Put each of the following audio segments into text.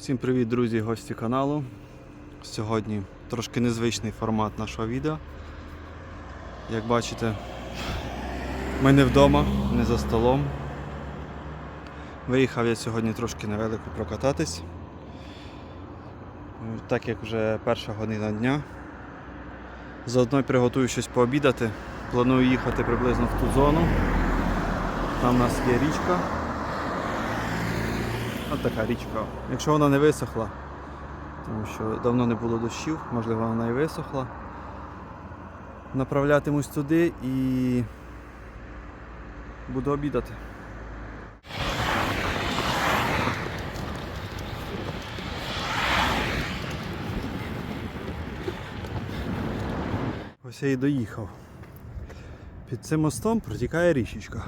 Всім привіт, друзі, гості каналу. Сьогодні трошки незвичний формат нашого відео. Як бачите, ми не вдома, не за столом. Виїхав я сьогодні трошки невелико прокататись. Так як вже перша година дня. Заодно приготую щось пообідати. Планую їхати приблизно в ту зону. Там у нас є річка. От така річка. Якщо вона не висохла, тому що давно не було дощів, можливо вона і висохла. Направлятимусь туди і буду обідати. Ось я і доїхав. Під цим мостом протікає річечка.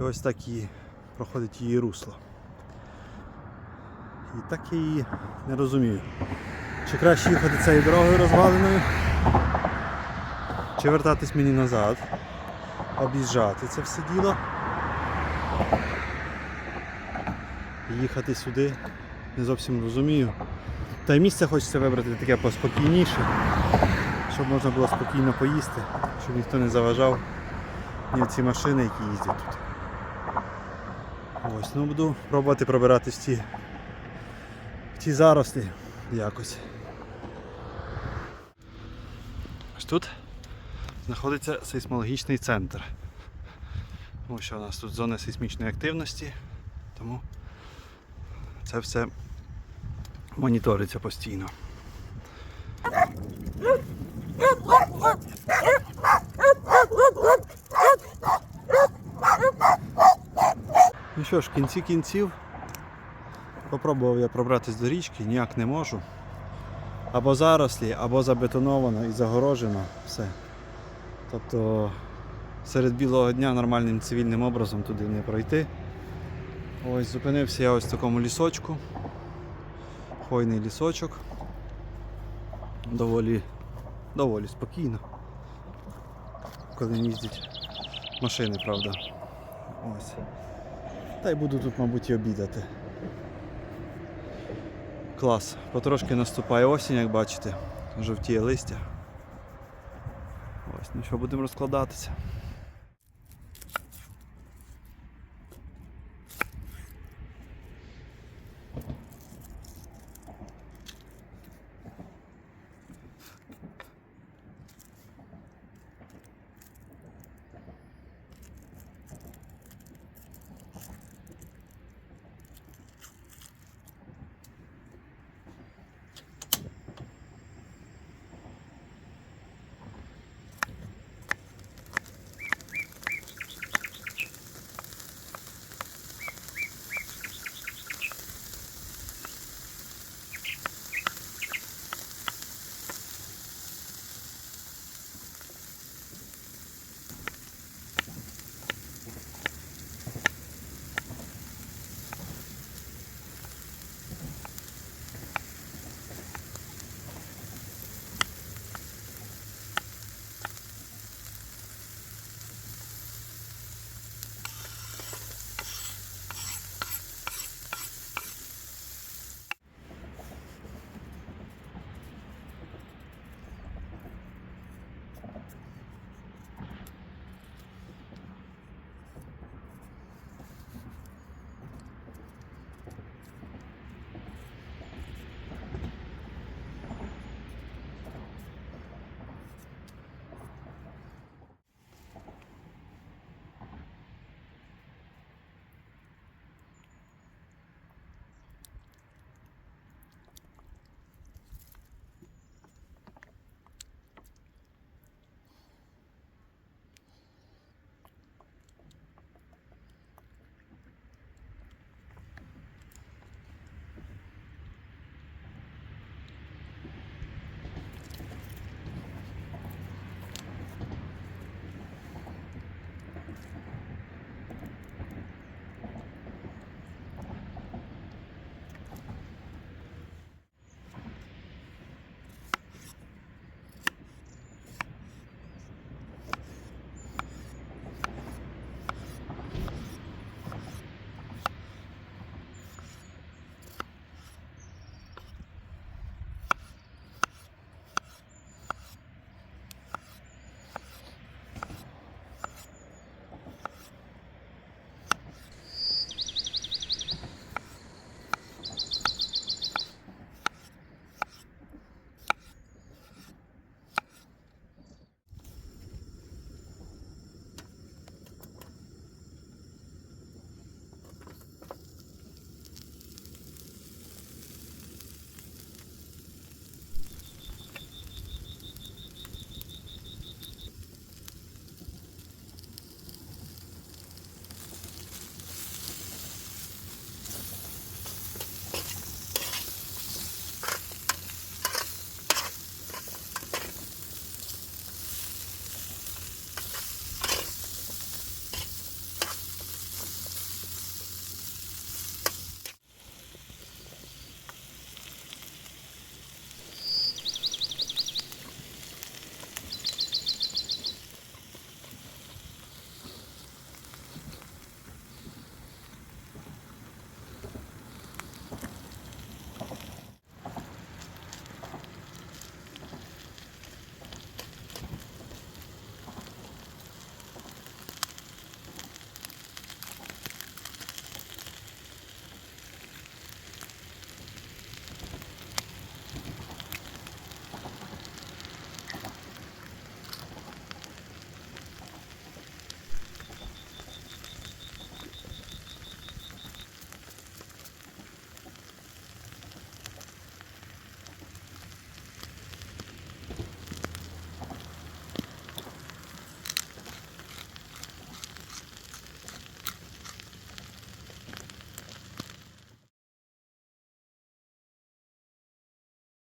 І ось так її проходить її русло. І так я її не розумію. Чи краще їхати цією дорогою розваленою, чи вертатись мені назад, об'їжджати це все діло. І їхати сюди не зовсім розумію. Та й місце хочеться вибрати таке поспокійніше, щоб можна було спокійно поїсти, щоб ніхто не заважав ні в ці машини, які їздять тут. Ось, ну буду пробувати пробиратись в ті, ті зарослі якось. Ось тут знаходиться сейсмологічний центр. Тому що у нас тут зона сейсмічної активності, тому це все моніториться постійно. Ну що ж, в кінці кінців попробував я пробратись до річки, ніяк не можу. Або зарослі, або забетоновано і загорожено все. Тобто серед білого дня нормальним цивільним образом туди не пройти. Ось зупинився я ось в такому лісочку. Хвойний лісочок. Доволі, доволі спокійно. Коли їздять машини, правда. Ось. Та й буду тут, мабуть, і обідати. Клас. Потрошки наступає осінь, як бачите. Жовтіє листя. Ось, ну що, будемо розкладатися.